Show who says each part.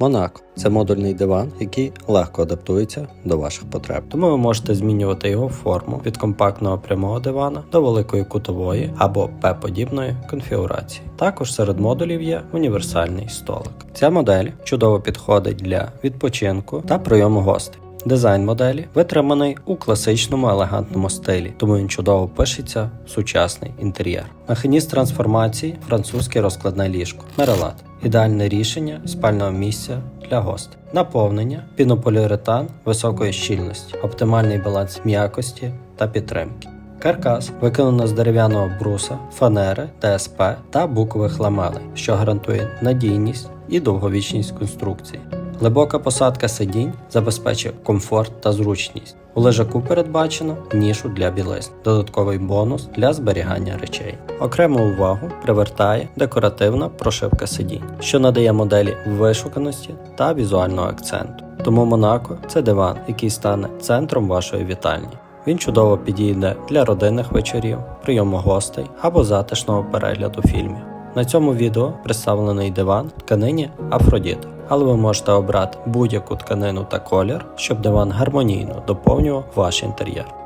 Speaker 1: Монако це модульний диван, який легко адаптується до ваших потреб. Тому ви можете змінювати його форму від компактного прямого дивана до великої кутової або П-подібної конфігурації. Також серед модулів є універсальний столик. Ця модель чудово підходить для відпочинку та прийому гостей. Дизайн моделі витриманий у класичному елегантному стилі, тому він чудово пишеться в сучасний інтер'єр. Механізм трансформації французьке розкладне ліжко. Мерелат ідеальне рішення спального місця для гостей. Наповнення пінополіуретан високої щільності, оптимальний баланс м'якості та підтримки. Каркас виконано з дерев'яного бруса, фанери, ТСП та букових ламелей, що гарантує надійність і довговічність конструкції. Глибока посадка сидінь забезпечує комфорт та зручність. У лежаку передбачено нішу для білизни, додатковий бонус для зберігання речей. Окрему увагу привертає декоративна прошивка сидінь, що надає моделі вишуканості та візуального акценту. Тому Монако це диван, який стане центром вашої вітальні. Він чудово підійде для родинних вечорів, прийому гостей або затишного перегляду фільмів. На цьому відео представлений диван тканині Афродіт, але ви можете обрати будь-яку тканину та колір, щоб диван гармонійно доповнював ваш інтер'єр.